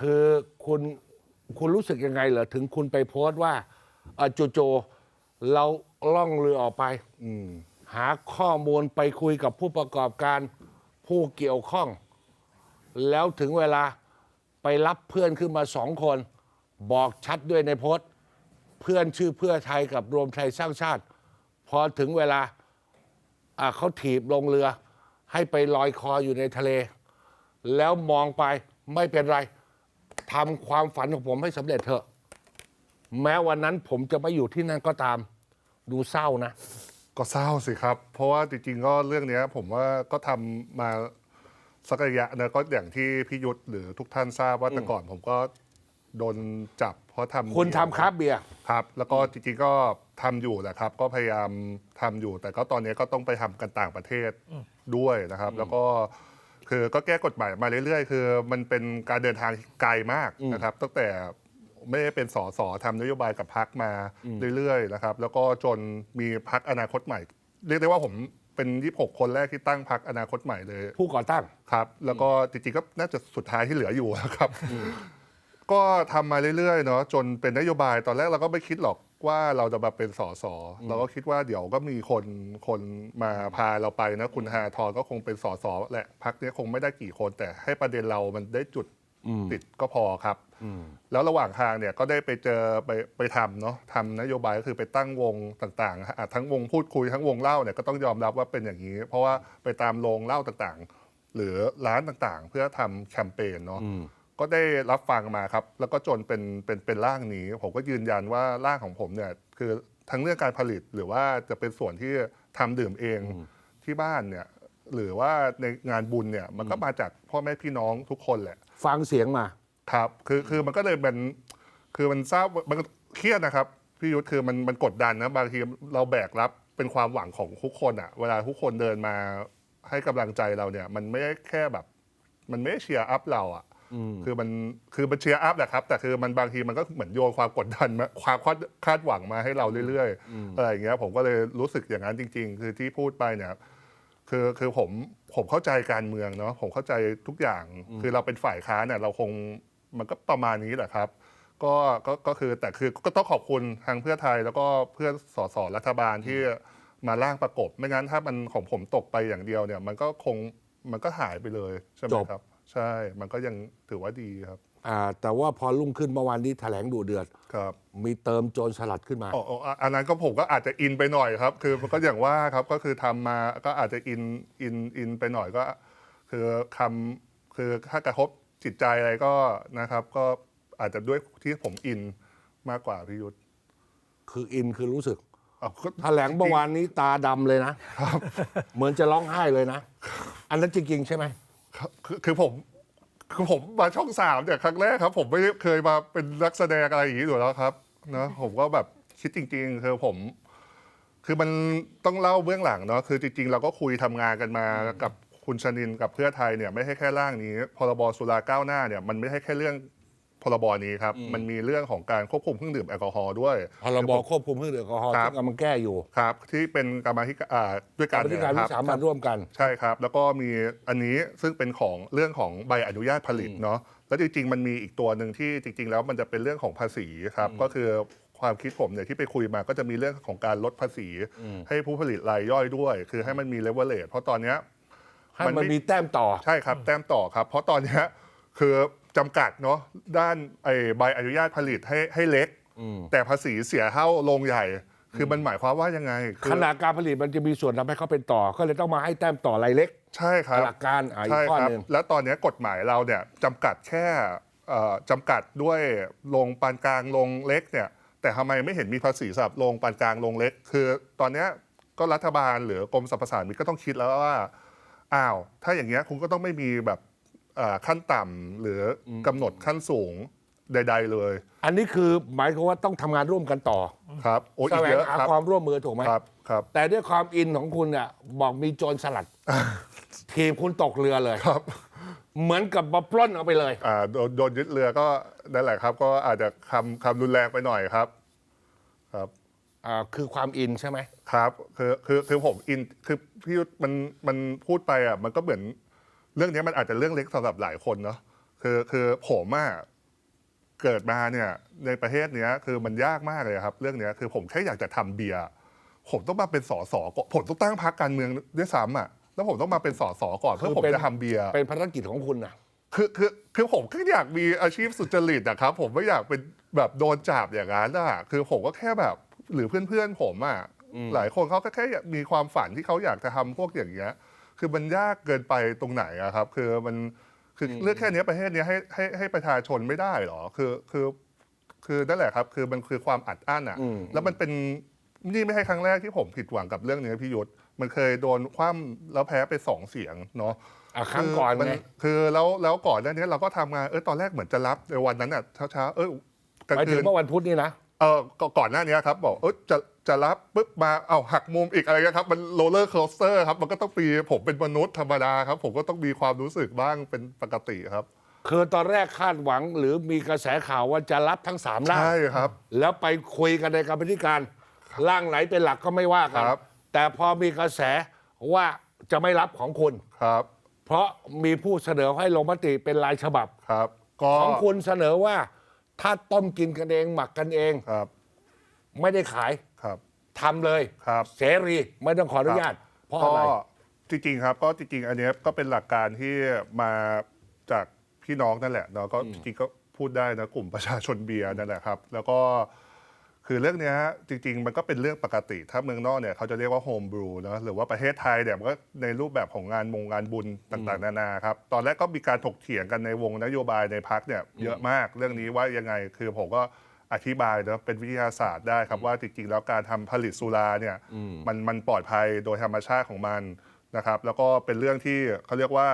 คือคุณคุณรู้สึกยังไงเหรอถึงคุณไปโพสต์ว่าเอ่อโจโจเราล่องเรือออกไป อืม หาข้อมูลไปคุยกับผู้ประกอบการผู้เกี่ยวข้อง แล้วถึงเวลาไปรับเพื่อนขึ้นมาสองคน บอกชัดด้วยในโพสต์ เพื่อนชื่อเพื่อไทยกับรวมไทยสร้างชาติ พอถึงเวลาอะเขาถีบลงเรือ ให้ไปลอยคออยู่ในทะเล แล้วมองไปไม่เป็นไร ทำความฝันของผมให้สำเร็จเถอะ แม้วันนั้นผมจะไม่อยู่ที่นั่นก็ตาม ดูเศร้านะ ก็เศร้าสิครับ เพราะว่าจริงๆก็เรื่องเนี้ยผมว่าก็ทำมาสักระยะนะก็อย่างที่พี่ยุทธหรือทุกท่านทราบว่าแต่ก่อนผมก็โดนจับเพราะทำคุณทำครับเบียร์ ครับ แล้วก็จริงๆก็ทำอยู่แหละครับ ก็พยายามทำอยู่ แต่ก็ตอนนี้ก็ต้องไปทำกันต่างประเทศด้วยนะครับ แล้วก็ คือก็แก้กฎหมายมาเรื่อยๆ คือ มันเป็นการเดินทางไกลมากนะครับ ตั้งแต่ไม่ได้เป็นสสทำนโยบายกับพักมาเรื่อยๆนะครับ แล้วก็จนมีพักอนาคตใหม่ เรียกได้ว่าผมเป็น 26 คนแรกที่ตั้งพักอนาคตใหม่เลย ผู้ก่อตั้งครับ แล้วก็จริงๆก็น่าจะสุดท้ายที่เหลืออยู่นะครับ ก็ทำมาเรื่อยๆเนาะจนเป็นนโยบายตอนแรกเราก็ไม่คิดหรอก ว่าเราจะมาเป็นสสเราก็คิดว่าเดี๋ยวก็มีคนคนมาพาเราไปนะ คุณฮาทรก็คงเป็นสสแหละพักนี้ยคงไม่ได้กี่คน แต่ให้ประเด็นเรามันได้จุดติดก็พอครับ แล้วระหว่างทางเนี่ยก็ได้ไปเจอไปไปทำเนาะทำนโยบายก็คือไปตั้งวงต่างๆอะทั้งวงพูดคุยทั้งวงเล่าเนี่ยก็ต้องยอมรับว่าเป็นอย่างนี้ เพราะว่าไปตามโรงเล่าต่างๆ หรือร้านต่างๆ เพื่อทำแคมเปญเนาะ ก็ได้รับฟังมาครับ แล้วก็จนเป็นเป็นเป็นร่างนี้ ผมก็ยืนยันว่าร่างของผมเนี่ยคือทั้งเรื่องการผลิตหรือว่าจะเป็นส่วนที่ทำดื่มเองที่บ้านเนี่ยหรือว่าในงานบุญเนี่ยมันก็มาจากพ่อแม่พี่น้องทุกคนแหละ ฟังเสียงมาครับ คือคือมันก็เลยเป็นคือมันทราบมันก็เครียดนะครับพี่ยุทธคือมันมันกดดันนะบางทีเราแบกรับเป็นความหวังของทุกคนอะเวลาทุกคนเดินมาให้กำลังใจเราเนี่ย มันไม่ได้แค่แบบ มันไม่ได้เชียร์อัพเราอะ คือมันคือมันเชียร์อัพแหละครับ แต่คือมันบางทีมันก็เหมือนโยนความกดดันมาความคาดคาดหวังมาให้เราเรื่อยๆอะไรอย่างเงี้ยผมก็เลยรู้สึกอย่างนั้นจริง ๆ คือที่พูดไปเนี่ยคือคือผมผมเข้าใจการเมืองเนาะผมเข้าใจทุกอย่าง คือเราเป็นฝ่ายค้านเนี่ยเราคงมันก็ประมาณนี้แหละครับก็ก็ก็คือแต่คือก็ต้องขอบคุณทางเพื่อไทย แล้วก็เพื่อนสสรัฐบาลที่มาร่างประกบ ไม่งั้นถ้ามันของผมตกไปอย่างเดียวเนี่ย มันก็คงมันก็หายไปเลยใช่ไหมจบครับ ใช่ มันก็ยังถือว่าดีครับ อ่าแต่ว่าพอรุ่งขึ้นเมื่อวานนี้แถลงดูเดือด ครับมีเติมโจรสลัดขึ้นมา อ๋ออ๋ออะอันนั้นก็ผมก็อาจจะอินไปหน่อยครับ คือมันก็อย่างว่าครับก็คือทำมาก็อาจจะอินอินอินไปหน่อยก็ คือคำคือถ้ากระทบจิตใจอะไรก็นะครับ ก็อาจจะด้วยที่ผมอินมากกว่าพิยุทธ์คืออินคือรู้สึก อ้าวก็แถลงเมื่อวานนี้ตาดำเลยนะเหมือนจะร้องไห้เลยนะ อันนั้นจริงๆใช่ไหม คือคือผมคือผมมาช่องสามเนี่ยครั้งแรกครับ ผมไม่เคยมาเป็นนักแสดงอะไรอย่างนี้อยู่แล้วครับนะผมก็แบบคิดจริงๆคือผม คือมันต้องเล่าเบื้องหลังเนาะคือจริง ๆ เราก็คุยทำงานกันมากับคุณชนินกับเพื่อไทยเนี่ยไม่ใช่แค่ร่างนี้พรบสุราก้าวหน้าเนี่ยมันไม่ใช่แค่เรื่อง พรบนี้ครับ มันมีเรื่องของการควบคุมเครื่องดื่มแอลกอฮอล์ด้วย พรบควบคุมเครื่องดื่มแอลกอฮอล์ครับที่กำลังแก้อยู่ครับ ที่เป็นกรรมาธิการอ่าด้วยกาการรที่การควิรับสามันร่วมกันใช่ครับ แล้วก็มีอันนี้ซึ่งเป็นของเรื่องของใบอนุญาตผลิตเนาะแล้วจริงๆ มันมีอีกตัวหนึ่งที่จริง ๆ แล้วมันจะเป็นเรื่องของภาษีครับก็คือความคิดผมเนี่ยที่ไปคุยมาก็จะมีเรื่องของการลดภาษี ให้ผู้ผลิตรายย่อยด้วย คือให้มันมีเลเวลเลทเพราะตอนเนี้ยให้มันมันไม่มีแต้มต่อใช่ครับ แต้มต่อครับ เพราะตอนเนี้ยคือ จำกัดเนาะด้านไอ้ใบอนุญาตผลิตให้ให้เล็ก แต่ภาษีเสียเท่าโรงใหญ่ คือมันหมายความว่ายังไงคือขนาดการผลิตมันจะมีส่วนทำให้เขาเป็นต่อ ก็เลยต้องมาให้แต้มต่อรายเล็ก ใช่ครับหลักการอะอีกใช่ข้อครับหนึ่ง แล้วตอนนี้กฎหมายเราเนี่ยจำกัดแค่เอ่อจำกัดด้วยโรงปานกลางโรงเล็กเนี่ย แต่ทำไมไม่เห็นมีภาษีสำหรับโรงปานกลางโรงเล็ก คือตอนเนี้ยก็รัฐบาลหรือกรมสรรพสามิตก็ต้องคิดแล้วว่าอ้าวถ้าอย่างเงี้ยคุณก็ต้องไม่มีแบบเอ่อ ขั้นต่ำหรือกำหนดขั้นสูงใด ๆ เลยอันนี้คือหมายความว่าต้องทำงานร่วมกันต่อครับโอ้ยแสอีกวงเยอะหาครับความร่วมมือถูกไหมครับครับ แต่ด้วยความอินของคุณเนี่ยบอกมีโจรสลัดทีมคุณตกเรือเลยครับ เหมือนกับมาปล้นเอาไปเลย อ่าโดนโดนยึดเรือก็นั่นแหละครับ ก็อาจจะคำคำรุนแรงไปหน่อยครับ ครับ อ่าคือความอินใช่ไหม ครับคือคือคือผมอินคือพี่ยุทธมันมันพูดไปอะมันก็เหมือนเรื่องนี้มันอาจจะเรื่องเล็กสำหรับหลายคนเนาะคือคือผมอะเกิดมาเนี่ยในประเทศเนี้ยคือมันยากมากเลยครับ เรื่องเนี้ยคือผมแค่อยากจะทำเบียร์ผมต้องมาเป็นสสก่อนผมต้องตั้งพรรคการเมืองด้วยซ้ำอะแล้วผมต้องมาเป็นสสก่อนเพื่อผมจะทำเบียร์เป็นภารกิจของคุณนะคือคือคือผมแค่อยากมีอาชีพสุจริตอะครับ ผมไม่อยากเป็นแบบโดนจับอย่างนั้นอะคือผมก็แค่แบบหรือเพื่อนๆผมอะหลายคนเขาก็แค่อยากมีความฝันที่เขาอยากจะทำพวกอย่างเงี้ย คือมันยากเกินไปตรงไหนอะครับ คือมันคือเรื่องแค่เนี้ยประเทศเนี้ยให้ให้ให้ประชาชนไม่ได้หรอ คือคือคือนั่นแหละครับ คือมันคือความอัดอั้นอะอืมแล้วมันเป็นนี่ไม่ใช่ครั้งแรกที่ผมผิดหวังกับเรื่องนี้พี่ยุทธมันเคยโดนคว่ำแล้วแพ้ไปสองเสียงเนาะอะครั้งก่อนมัไงคือแล้วแล้วก่อนหน้านี้เราก็ทำงานเออตอนแรกเหมือนจะรับในวันนั้นอะเช้าๆเออกลางไปคืถึงนเมื่อวันพุธนี่นะเออก่ก่อนหน้านี้ครับ บอกเออจะ จะรับปุ๊บมาเอาหักมุมอีกอะไรเงี้ยครับ มันโรลเลอร์โคสเตอร์ครับ มันก็ต้องมีผมเป็นมนุษย์ธรรมดาครับ ผมก็ต้องมีความรู้สึกบ้างเป็นปกติครับ คือตอนแรกคาดหวังหรือมีกระแสข่าวว่าจะรับทั้งสามร่างใช่ครับ แล้วไปคุยกันในกรรมธิการร่างไหนเป็นหลักก็ไม่ว่ากันครับ แต่พอมีกระแสว่าจะไม่รับของคุณครับ เพราะมีผู้เสนอให้ลงมติเป็นรายฉบับครับก็ของคุณเสนอว่าถ้าต้มกินกันเองหมักกันเองครับ ไม่ได้ขายครับ ทำเลย ครับ เสรีไม่ต้องขออนุญาต เพราะก็อะไรจริงๆครับก็จริงๆ อันเนี้ยก็เป็นหลักการที่มาจากพี่น้องนั่นแหละเนาะก็จริงๆก็พูดได้นะกลุ่มประชาชนเบียร์นั่นแหละครับ แล้วก็คือเรื่องเนี้ยจริง ๆ มันก็เป็นเรื่องปกติ ถ้าเมืองนอกเนี่ยเขาจะเรียกว่าโฮมบรูเนาะหรือว่าประเทศไทยเนี่ยมันก็ในรูปแบบของงานมงงานบุญต่างๆ นานาครับ ตอนแรกก็มีการถกเถียงกันในวงนโยบายในพักเนี่ยเยอะมากเรื่องนี้ว่ายังไงคือผมก็ อธิบายเนาะเป็นวิทยาศาสตร์ได้ครับว่าจริงๆแล้วการทำผลิตสุราเนี่ยมันมันปลอดภัยโดยธรรมชาติของมันนะครับ แล้วก็เป็นเรื่องที่เขาเรียกว่า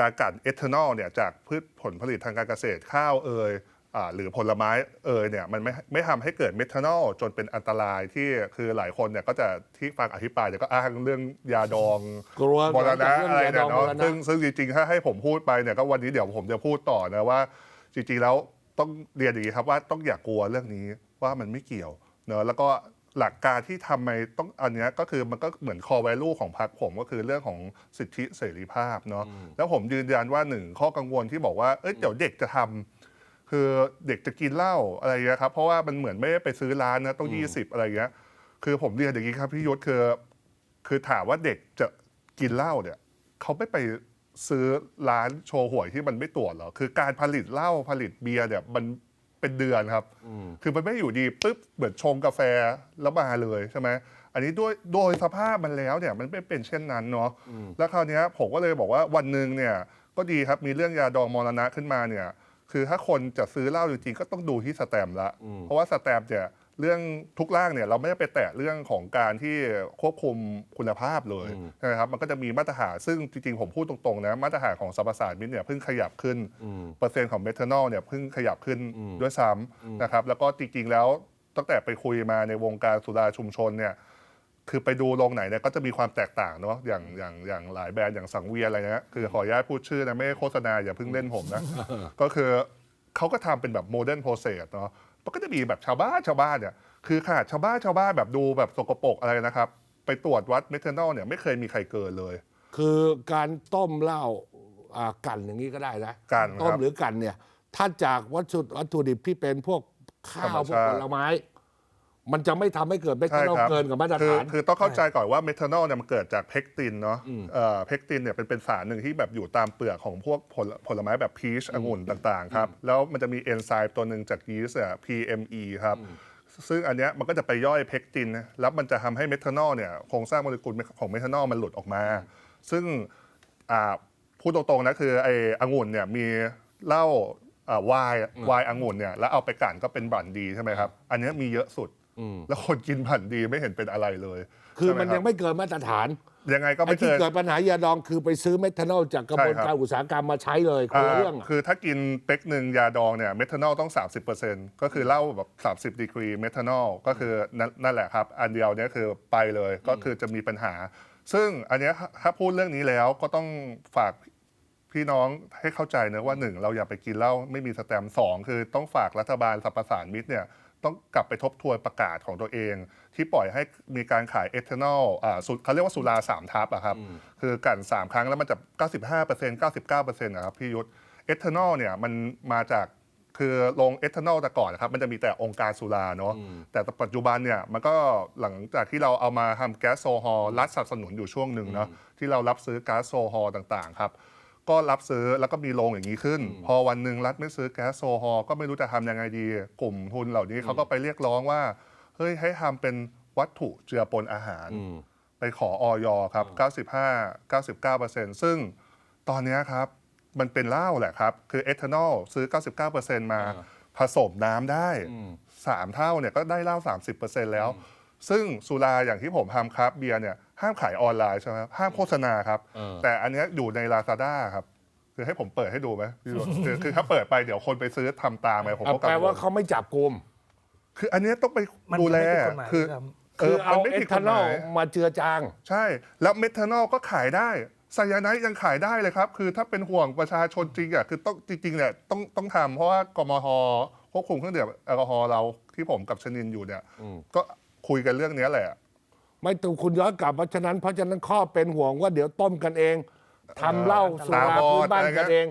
การกลั่นเอทานอลเนี่ยจากพืชผลผลิตทางการเกษตรข้าวเอยอ่าหรือผลไม้เอยเนี่ยมันไม่ไม่ทำให้เกิดเมทานอลจนเป็นอันตรายที่คือหลายคนเนี่ยก็จะที่ฟังอธิบายเนี่ยก็อ้างเรื่องยาดองกลัวมรณะเรื่องอะไรยาดเนี่อยงเนาะมรณะซึ่งซึ่งจริงๆ ถ้าให้ผมพูดไปเนี่ยก็วันนี้เดี๋ยวผมจะพูดต่อนะว่าจริงๆแล้ว ต้องเรียนอย่างนี้ครับว่าต้องอย่ากกลัวเรื่องนี้ว่ามันไม่เกี่ยวเนอะแล้วก็หลักการที่ทำไมต้องอันเนี้ยก็คือมันก็เหมือน core value ของพรรคผมก็คือเรื่องของสิทธิเสรีภาพเนาะแล้วผมยืนยันว่าหนึ่งข้อกังวลที่บอกว่าเอ้ยเดี๋ยวเด็กจะทำคือเด็กจะกินเหล้าอะไรเงี้ยครับเพราะว่ามันเหมือนไม่ได้ไปซื้อร้านนะต้อง20อะไรเงี้ยคือผมเรียนอย่างนี้ครับพี่ยศคือ คือถามว่าเด็กจะกินเหล้าเนี่ยเขาไม่ไป ซื้อร้านโชว์หวยที่มันไม่ตรวจหรอ คือการผลิตเหล้าผลิตเบียร์เนี่ยมันเป็นเดือนครับ คือมันไม่อยู่ดีปุ๊บเหมือนชงกาแฟแล้วมาเลยใช่ไหมอันนี้ด้วยโดยสภาพมันแล้วเนี่ยมันไม่เป็นเช่นนั้นเนาะ แล้วคราวเนี้ยผมก็เลยบอกว่าวันหนึ่งเนี่ยก็ดีครับมีเรื่องยาดองมรณะขึ้นมาเนี่ย คือถ้าคนจะซื้อเหล้าจริงๆก็ต้องดูที่สแตมป์ละ เพราะว่าสแตมป์เนี่ย เรื่องทุกร่างเนี่ยเราไม่ได้ไปแตะเรื่องของการที่ควบคุมคุณภาพเลยใช่ไหมครับมันก็จะมีมาตรฐานซึ่งจริงๆ ผมพูดตรงๆนะมาตรฐานของสรรพสามิตเนี่ยเพิ่งขยับขึ้นเปอร์เซ็นต์ของเมทานอลเนี่ยเพิ่งขยับขึ้นด้วยซ้ำนะครับแล้วก็จริงๆแล้วตั้งแต่ไปคุยมาในวงการสุราชุมชนเนี่ยคือไปดูโรงไหนเนี่ยก็จะมีความแตกต่างเนาะอย่างอย่างอย่างหลายแบรนด์อย่างสังเวียนอะไรเงี้ยคือขออนุญาตพูดชื่อนะไม่ได้โฆษณาอย่าเพิ่งเล่นผมนะ ก็คือเขาก็ทำเป็นแบบโมเดิร์นโปรเซสเนาะ มันก็จะมีแบบชาวบ้านชาวบ้านเนี่ยคือขนาดชาวบ้านชาวบ้านแบบดูแบบสกปรกอะไรนะครับ ไปตรวจวัดเมทานอลเนี่ยไม่เคยมีใครเกินเลย คือการต้มเหล้าอ่ากันอย่างนี้ก็ได้นะกั่นต้มครับหรือกันเนี่ย ถ้าจากวัตถุวัตถุดิบที่เป็นพวกข้าธรวรมพวกชาติผลไม้ มันจะไม่ทำให้เกิดเมทานอลใช่ครับเกินกับมาตรคือฐาน คือต้องเข้าใจก่อนว่าเมทานอลเนี่ยมันเกิดจากเพกตินเนาะเอ่อเพกตินเนี่ยเป็นเป็นสารหนึ่งที่แบบอยู่ตามเปลือกของพวกผลผลไม้แบบพีชองุ่นต่างๆครับ แล้วมันจะมีเอนไซม์ตัวหนึ่งจากยีสต์อะ PME ครับ ซึ่งอันเนี้ยมันก็จะไปย่อยเพกตินนะแล้วมันจะทำให้เมทานอลเนี่ยโครงสร้างโมเลกุลของเมทานอลมันหลุดออกมา ซึ่งอ่าพูดตรงๆนะคือไอ้องุ่นเนี่ยมีเหล้าอ่าวายไวน์องุ่นเนี่ยแล้วเอาไปกลั่นก็เป็นบรันดีใช่ไหมครับอันเนี้ยมีเยอะสุด แล้วคนกินบรันดีไม่เห็นเป็นอะไรเลย คือใช่ไหมันรับยังไม่เกินมาตรฐาน ยังไงก็ไอ้ไม่ที่เกินเกิดปัญหายาดองคือไปซื้อเมทานอลจากกระบวนใช่ครับ การอุตสาหกรรมมาใช้เลยคนละเรื่องาคือถ้ากินเป๊กหนึ่งยาดองเนี่ยเมทานอลต้อง 30%ก็คือเหล้าแบบ 30 ดีกรีเมทานอลก็คือนั่นนั่นแหละครับ อันเดียวเนี่ยคือไปเลยก็คือจะมีปัญหา ซึ่งอันเนี้ยถ้าพูดเรื่องนี้แล้วก็ต้องฝากพี่น้องให้เข้าใจนะว่าหนึ่งเราอย่าไปกินเหล้าไม่มีสแตมป์สองคือต้องฝากรัฐบาลสรรพสานมิตรเนี่ย ต้องกลับไปทบทวนประกาศของตัวเอง ที่ปล่อยให้มีการขายเอทานอลอ่าสุเขาเรียกว่าสุราสามทับอะครับ คือกลั่นสามครั้งแล้วมันจะ 95% 99%นะครับพี่ยุทธเอเอทานอลเนี่ยมันมาจากคือโรงเอทานอลแต่ก่อนนะครับ มันจะมีแต่องค์การสุราเนาะแต่ปัจจุบันเนี่ยมันก็หลังจากที่เราเอามาทำแก๊สโซฮอลรัฐสนับสนุนอยู่ช่วงหนึ่งเนาะที่เรารับซื้อแก๊สโซฮอลต่างๆครับ ก็รับซื้อแล้วก็มีโรงอย่างนี้ขึ้น พอวันหนึ่งรัฐไม่ซื้อแก๊สโซฮอลก็ไม่รู้จะทำยังไงดี กลุ่มทุนเหล่านี้เขาก็ไปเรียกร้องว่า เฮ้ยให้ทำเป็นวัตถุเจือปนอาหาร ไปขอออยครับ 95 99 ซึ่งตอนเนี้ยครับ มันเป็นเหล้าแหละครับ คือเอทานอลซื้อ 99 มาอ่าผสมน้ำได้ 3 เท่าเนี่ยก็ได้เหล้า30 แล้ว ซึ่งสุราอย่างที่ผมทำครับเบียร์เนี่ยห้ามขายออนไลน์ใช่ไหมครับห้ามโฆษณาครับ เออ แต่อันเนี้ยอยู่ใน Lazada ครับ คือให้ผมเปิดให้ดูไหมพี่โรจน์คือคือถ้าเปิดไปเดี๋ยวคนไปซื้อทำตามไปผมเอาก็กัแปลงวว่าลเขาไม่จับกลุ่มคืออันเนี้ยต้องไปมันดูแลไม่ผิดกฎหมายคือครับคือเอามันไม่เอผิดกทาฎนหอลมายมาเจือจาง ใช่ แล้วเมทานอลก็ขายได้ไซยาไนด์ยังขายได้เลยครับ คือถ้าเป็นห่วงประชาชนจริงอะคือต้องจริงๆเนี่ยต้องต้องทำเพราะว่ากมทควบคุมเครื่องดื่มแอลกอฮอล์เราที่ผมกับชนินอยู่เนี่ย ก็ คุยกันเรื่องเนี้ยแหละ ไม่ต้องคุณย้อนกลับเพราะฉะนั้นเพราะฉะนั้นข้อเป็นห่วงว่าเดี๋ยวต้มกันเองทำเหล้าสุราตาบอดพื้นบ้านอะไรเงี้กันยเอง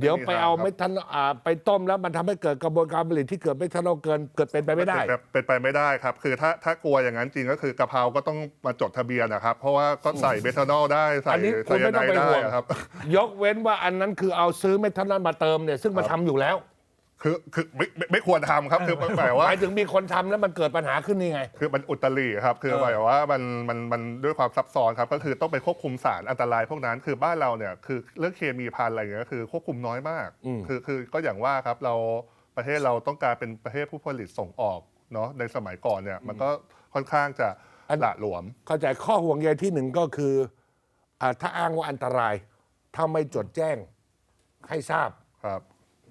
เดี๋ยวไปเอาไม่มีทางครับเมทานอลอ่าไปต้มแล้วมันทำให้เกิดกระบวนการผลิตที่เกิดเมทานอลเกินเกิดเป็นไปไม่ได้ เป็นเป็นไปไม่ได้ครับ คือถ้าถ้ากลัวอย่างนั้นจริงก็คือกะเพราก็ต้องมาจดทะเบียนนะครับ เพราะว่าก็ใส่เมทานอลได้ใส่อันนี้ไซคุณยาไม่ไนต้องด์ไปได้ห่วงอะครับ ยกเว้นว่าอันนั้นคือเอาซื้อเมทานอลมาเติมเนี่ยซึ่งมันทำอยู่แล้ว คือคือไม่ไม่ไม่ควรทำครับ คือหมายหว่ามายถึงมีคนทำแล้วมันเกิดปัญหาขึ้นนี่ไง คือมันอุตริครับ คือเออหมายว่ามันมันมันด้วยความซับซ้อนครับ ก็คือต้องไปควบคุมสารอันตรายพวกนั้น คือบ้านเราเนี่ยคือเรื่องเคมีพันธุ์อะไรอย่างเงี้ยคือควบคุมน้อยมากคือคือก็อย่างว่าครับเราประเทศเราต้องการเป็นประเทศผู้ผลิตส่งออกเนาะในสมัยก่อนเนี่ยมันก็ค่อนข้างจะอันหละหลวม เข้าใจข้อห่วงใยที่หนึ่งก็คืออาถ้าอ้างว่าอันตราย ถ้าไม่จดแจ้งให้ทราบ ครับ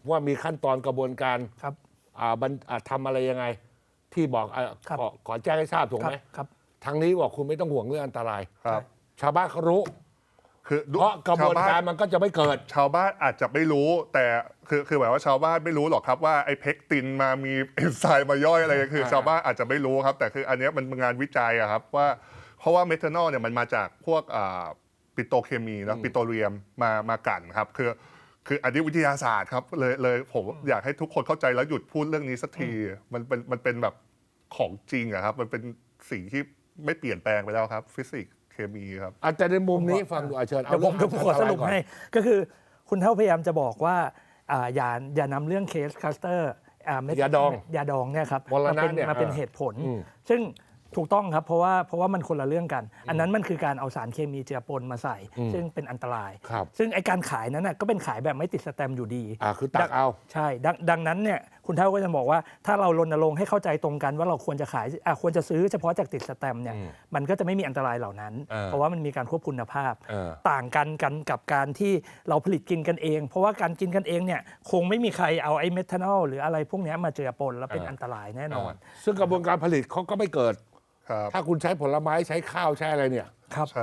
ว่ามีขั้นตอนกระบวนการครับ อ่าบรรอ่าทำอะไรยังไง ที่บอกอาครับ ขอขอแจ้งให้ทราบถูกครับไหมครับ ทางนี้บอกคุณไม่ต้องห่วงเรื่องอันตราย ครับ ชาวบ้านเขารู้ คือดูเพราะกระบวนชบ้การมันก็จะไม่เกิด ชาวบ้านอาจจะไม่รู้ แต่คือคือหมายว่าชาวบ้านไม่รู้หรอกครับว่าไอ้เพกตินมามี เอนไซม์มาย่อยอะไรคือ อ่า ชาวบ้านอาจจะไม่รู้ครับ แต่คืออันเนี้ยมันเป็นงานวิจัยอะครับว่าเพราะว่าเมทานอลเนี่ยมันมาจากพวกอ่าปิโตรเคมีเนอะปิโตรเลียมมามากันครับ คือ คืออันนี้วิทยาศาสตร์ครับเลยเลยผมอยากให้ทุกคนเข้าใจแล้วหยุดพูดเรื่องนี้สักทีมันเป็นมันเป็นแบบของจริงอะครับ มันเป็นสิ่งที่ไม่เปลี่ยนแปลงไปแล้วครับ ฟิสิกส์เคมีครับอาจจะในมุมนี้ฟังดูอาเชิญเอาเดี๋ยวผมเรื่เดี๋องยวผมขอสรุปก่อนให้ ก็คือคุณเท่าพยายามจะบอกว่าอ่าอย่าอย่านำเรื่องเคสคัสเตอร์อ่าเม็ยาดองยาดองเนี่ยครับมรมาณะเป็นเนี่ยมาเป็นอ่าเหตุผลอืมซึ่ง ถูกต้องครับ เพราะว่าเพราะว่ามันคนละเรื่องกัน อันนั้นมันคือการเอาสารเคมีเจือปนมาใส่ซึ่งเป็นอันตราย ครับ ซึ่งไอการขายนั้นน่ะก็เป็นขายแบบไม่ติดสแตมป์อยู่ดี อ่าคือตักเอา ใช่ดงดังนั้นเนี่ยคุณเท่าก็จะบอกว่าถ้าเรารณรงค์ให้เข้าใจตรงกันว่าเราควรจะขายอะควรจะซื้อเฉพาะจากติดสแตมป์เนี่ยมันก็จะไม่มีอันตรายเหล่านั้น เออ เพราะว่ามันมีการควบคุมคุณภาพ เออ ต่างกันกันกับการที่เราผลิตกินกันเอง เพราะว่าการกินกันเองเนี่ยคงไม่มีใครเอาไอ้เมทานอลหรืออะไรพวกเนี้ยมาเจือปนแล้วเป็นเอออั อันตรายแน่นอน ซึ่งกระบวนการผลิตเขาก็ไม่เกิดครับ ถ้าคุณใช้ผลไม้ใช้ข้าวใช้อะไรเนี่ย ครับ ใช่